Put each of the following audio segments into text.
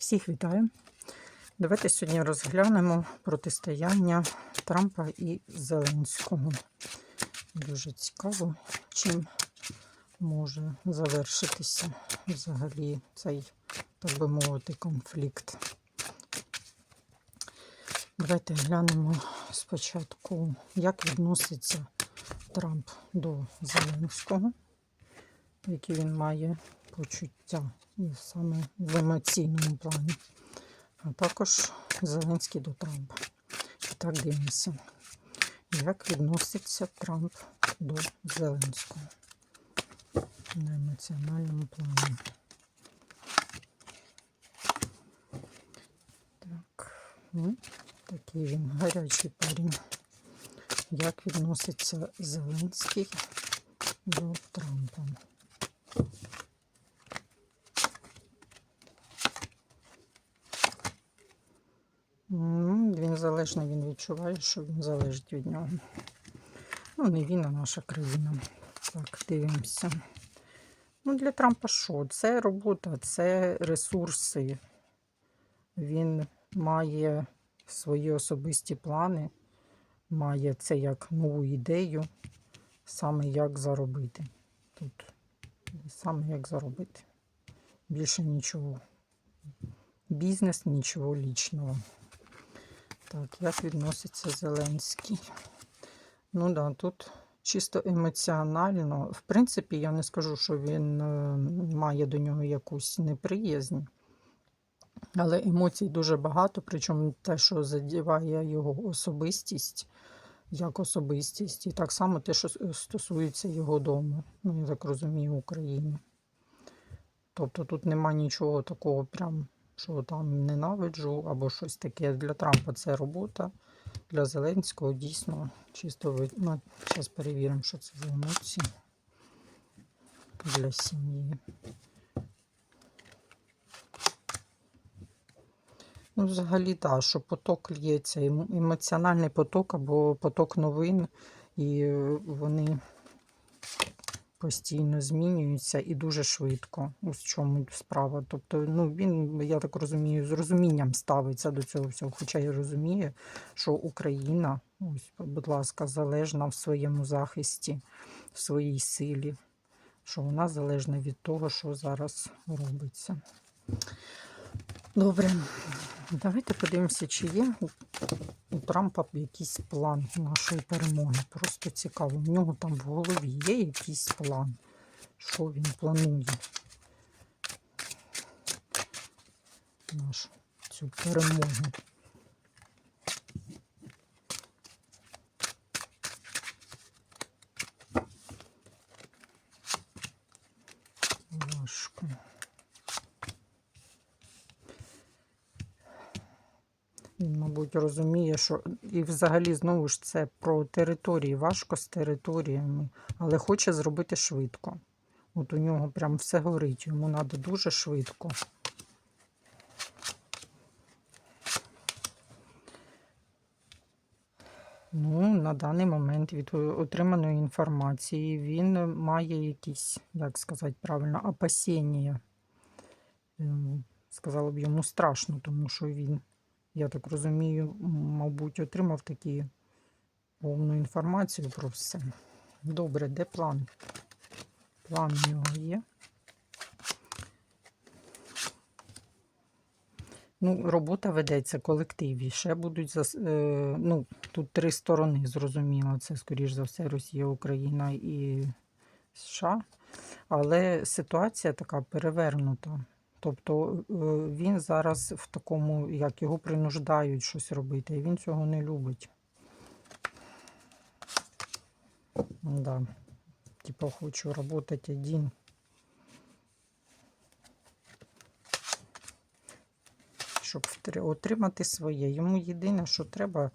Всіх вітаю. Давайте сьогодні розглянемо протистояння Трампа і Зеленського. Дуже цікаво, чим може завершитися взагалі цей, так би мовити, конфлікт. Давайте глянемо спочатку, як відноситься Трамп до Зеленського, які він має почуття і саме в емоційному плані. А також Зеленський до Трампа. І так дивимося, як відноситься Трамп до Зеленського на емоціональному плані. Так, ну, такий він гарячий парень. Як відноситься Зеленський до Трампа? Він залежний, він відчуває, що він залежить від нього. Ну, не він, а наша країна. Так, дивимося. Ну, для Трампа що? Це робота, це ресурси. Він має свої особисті плани, має це як нову ідею, саме як заробити. Тут саме як заробити. Більше нічого. Бізнес, нічого лічного. Так, як відноситься Зеленський? Ну да, тут чисто емоціонально. В принципі, я не скажу, що він е, має до нього якусь неприязнь, але емоцій дуже багато, причому те, що задіває його особистість, як особистість, і так само те, що стосується його дому, ну, я так розумію, України. Тобто тут нема нічого такого прям що там ненавиджу або щось таке. Для Трампа це робота. Для Зеленського дійсно чисто ви... ну, Зараз перевіримо, що це за емоції для сім'ї. Ну, взагалі, так, що поток лється, ем- емоціональний поток або поток новин, і вони постійно змінюються і дуже швидко. В чому справа. Тобто, ну він, я так розумію, з розумінням ставиться до цього всього. Хоча я розумію, що Україна, ось, будь ласка, залежна в своєму захисті, в своїй силі, що вона залежна від того, що зараз робиться. Добре, давайте подивимося, чи є у, Трампа якийсь план нашої перемоги. Просто цікаво. У нього там в голові є якийсь план, що він планує. Нашу цю перемогу. Важко. Він, мабуть, розуміє, що і взагалі знову ж це про території, важко з територіями, але хоче зробити швидко. От у нього прям все горить, йому треба дуже швидко. Ну, на даний момент від отриманої інформації він має якісь, як сказати правильно, опасіння. Ем, Сказала б йому страшно, тому що він я так розумію, мабуть, отримав такі повну інформацію про все. Добре, де план? План у нього є. Ну, робота ведеться колективі. Ще будуть зас... е, ну, тут три сторони, зрозуміло. Це, скоріш за все, Росія, Україна і США. Але ситуація така перевернута. Тобто е, він зараз в такому, як його принуждають щось робити, і він цього не любить. Да. Типа хочу работать один. Щоб отримати своє. Йому єдине, що треба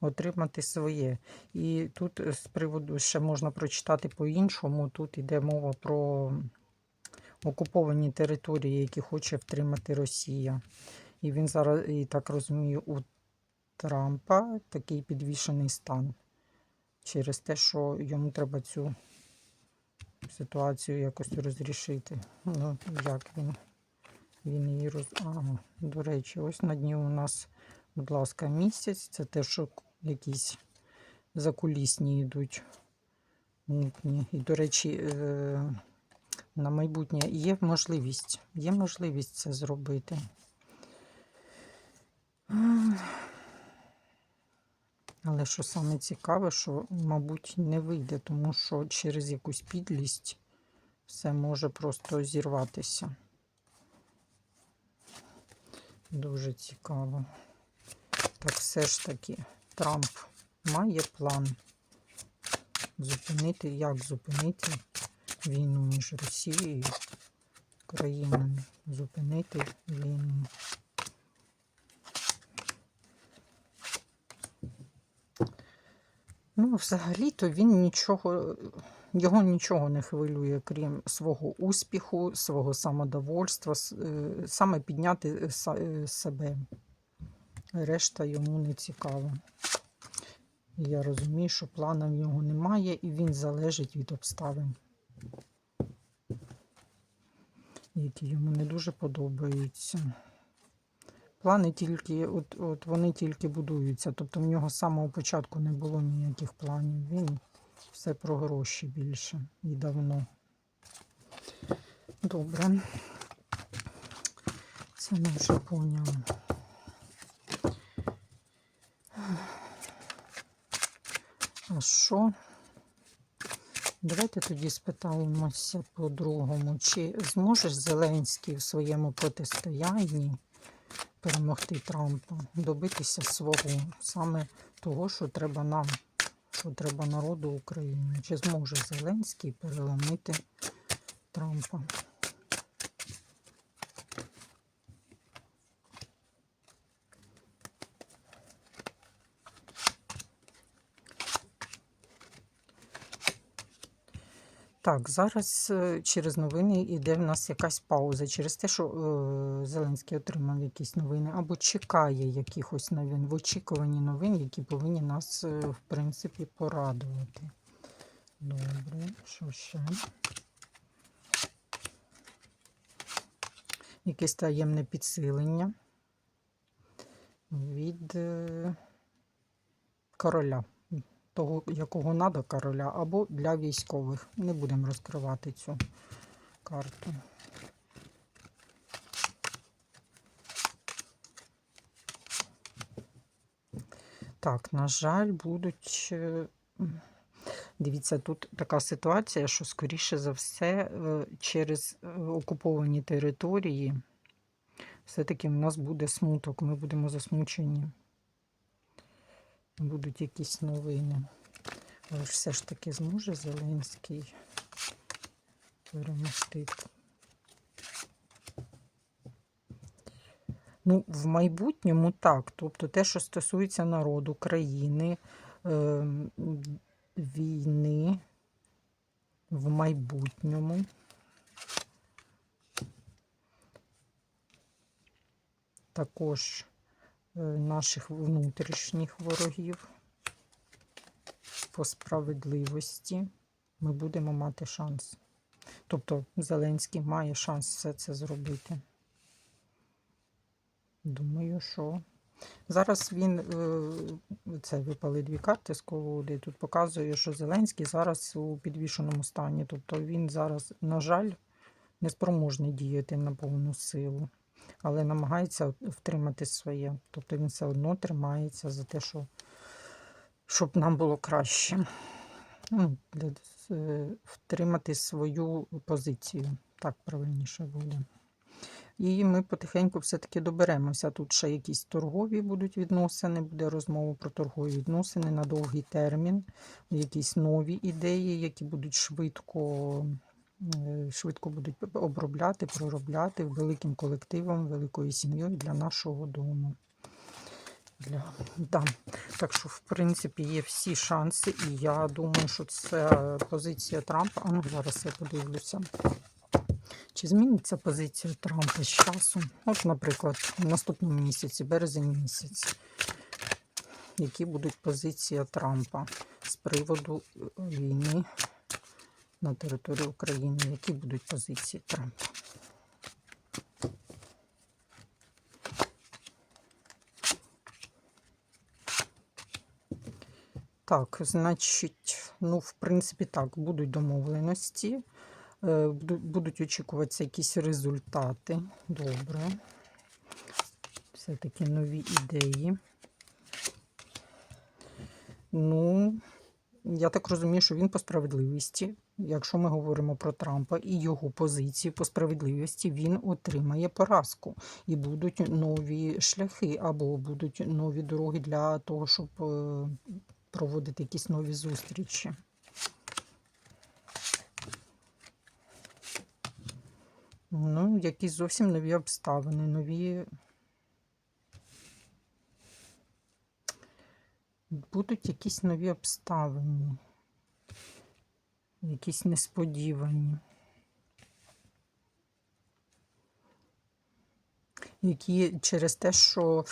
отримати своє. І тут з приводу ще можна прочитати по-іншому. Тут йде мова про окуповані території, які хоче втримати Росія. І він зараз, і так розумію, у Трампа такий підвішений стан через те, що йому треба цю ситуацію якось розрішити. Ну, як він Він її роз... А, до речі, ось на дні у нас, будь ласка, місяць. Це те, що якісь закулісні йдуть. І, до речі, е, на майбутнє є можливість, є можливість це зробити. Але що саме цікаве, що, мабуть, не вийде, тому що через якусь підлість все може просто зірватися. Дуже цікаво. Так все ж таки Трамп має план зупинити, як зупинити війну між Росією і Україною. Зупинити війну. Ну, взагалі-то він нічого, його нічого не хвилює, крім свого успіху, свого самодовольства, е, саме підняти е, е, себе. Решта йому не цікаво. І Я розумію, що плану в нього немає, і він залежить від обставин, які йому не дуже подобаються. Плани тільки, от, от вони тільки будуються. Тобто в нього з самого початку не було ніяких планів. Він все про гроші більше і давно. Добре. Це ми вже поняли. А що? Давайте тоді спитаємося по-другому, чи зможе Зеленський в своєму протистоянні перемогти Трампа, добитися свого, саме того, що треба нам, що треба народу України. Чи зможе Зеленський переломити Трампа? Так, зараз е, через новини йде в нас якась пауза через те, що е, Зеленський отримав якісь новини або чекає якихось новин в очікуванні новин, які повинні нас, е, в принципі, порадувати. Добре, що ще? Якесь таємне підсилення від короля того, якого надо короля, або для військових. Не будемо розкривати цю карту. Так, на жаль, будуть. е, Дивіться, тут така ситуація, що, скоріше за все, е, через е, окуповані території все-таки в нас буде смуток, ми будемо засмучені. Будуть якісь новини. Але ж все ж таки зможе Зеленський перемогти. Ну, в майбутньому так. Тобто те, що стосується народу, країни, ем, війни в майбутньому. Також е, наших внутрішніх ворогів по справедливості ми будемо мати шанс. Тобто Зеленський має шанс все це зробити. Думаю, що зараз він е, це випали дві карти з колоди. Тут показує, що Зеленський зараз у підвішеному стані. Тобто він зараз, на жаль, не спроможний діяти на повну силу, але намагається втримати своє. Тобто він все одно тримається за те, що щоб нам було краще. Ну, е, втримати свою позицію. Так правильніше буде. І ми потихеньку все-таки доберемося. Тут ще якісь торгові будуть відносини, буде розмова про торгові відносини на довгий термін, якісь нові ідеї, які будуть швидко, швидко будуть обробляти, проробляти великим колективом, великою сім'єю для нашого дому. Для... Да. Так що, в принципі, є всі шанси, і я думаю, що це позиція Трампа. А ну, зараз я подивлюся. Чи зміниться позиція Трампа з часом? От, наприклад, в наступному місяці, березень місяць. Які будуть позиції Трампа з приводу е, війни на території України, які будуть позиції Трампа. Так, значить, ну, в принципі, так, будуть домовленості, е, будуть очікуватися якісь результати. Добре. Все-таки нові ідеї. Ну, я так розумію, що він по справедливості. Якщо ми говоримо про Трампа і його позиції по справедливості, він отримає поразку. І будуть нові шляхи або будуть нові дороги для того, щоб е, проводити якісь нові зустрічі. Ну, якісь зовсім нові обставини, нові. Будуть якісь нові обставини, якісь несподівані, які через те, що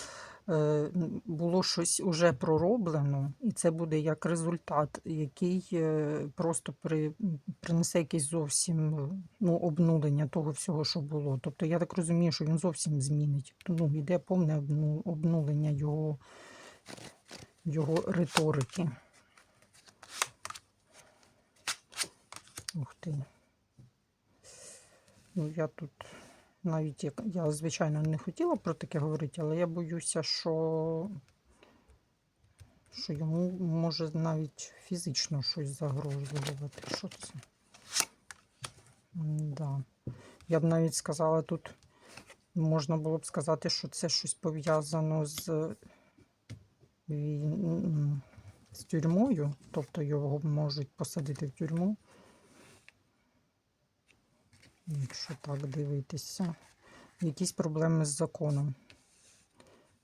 е, було щось уже пророблено, і це буде як результат, який е, просто при, принесе якесь зовсім ну, обнулення того всього, що було. Тобто я так розумію, що він зовсім змінить. Ну, йде повне обнулення його, його риторики. Ух ти. Ну, я тут навіть як я, звичайно, не хотіла про таке говорити, але я боюся, що, що йому може навіть фізично щось загрожувати. Що це? Да. Я б навіть сказала, тут можна було б сказати, що це щось пов'язано з, з тюрмою, тобто його можуть посадити в тюрму. Якщо так дивитися, якісь проблеми з законом.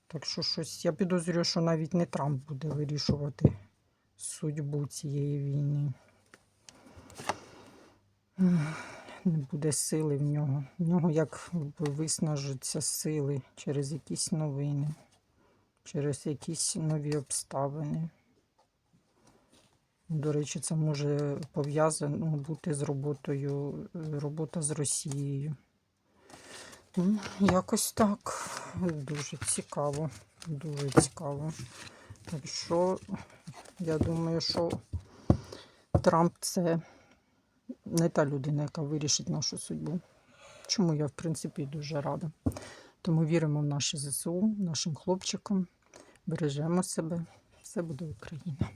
Так що щось, я підозрюю, що навіть не Трамп буде вирішувати судьбу цієї війни. Не буде сили в нього. В нього як виснажаться сили через якісь новини, через якісь нові обставини. До речі, це може пов'язано бути з роботою, робота з Росією. Ну, Якось так. Дуже цікаво. Дуже цікаво. Так що я думаю, що Трамп це не та людина, яка вирішить нашу судьбу. Чому я, в принципі, дуже рада. Тому віримо в наші ЗСУ, нашим хлопчикам, бережемо себе. Все буде Україна.